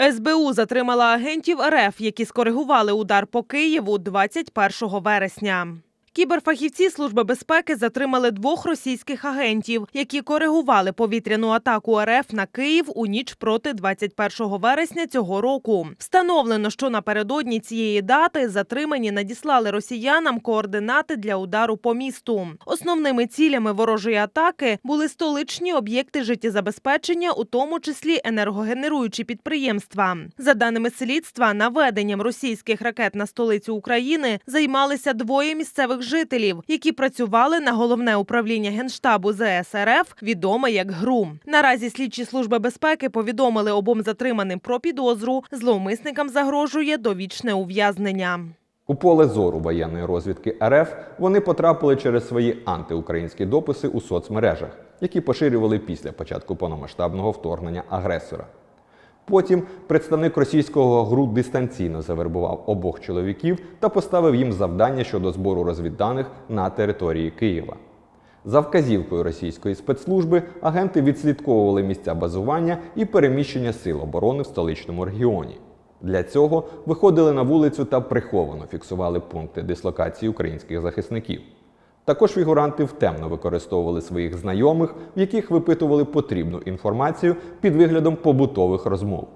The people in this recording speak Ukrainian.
СБУ затримала агентів РФ, які скоригували удар по Києву 21 вересня. Кіберфахівці Служби безпеки затримали двох російських агентів, які коригували повітряну атаку РФ на Київ у ніч проти 21 вересня цього року. Встановлено, що напередодні цієї дати затримані надіслали росіянам координати для удару по місту. Основними цілями ворожої атаки були столичні об'єкти життєзабезпечення, у тому числі енергогенеруючі підприємства. За даними слідства, наведенням російських ракет на столицю України займалися двоє місцевих жителів, які працювали на головне управління генштабу ЗС РФ, відоме як ГРУ. Наразі слідчі служби безпеки повідомили обом затриманим про підозру. Зловмисникам загрожує довічне ув'язнення. У поле зору воєнної розвідки РФ вони потрапили через свої антиукраїнські дописи у соцмережах, які поширювали після початку повномасштабного вторгнення агресора. Потім представник російського ГРУ дистанційно завербував обох чоловіків та поставив їм завдання щодо збору розвідданих на території Києва. За вказівкою російської спецслужби агенти відслідковували місця базування і переміщення сил оборони в столичному регіоні. Для цього виходили на вулицю та приховано фіксували пункти дислокації українських захисників. Також фігуранти втемно використовували своїх знайомих, в яких випитували потрібну інформацію під виглядом побутових розмов.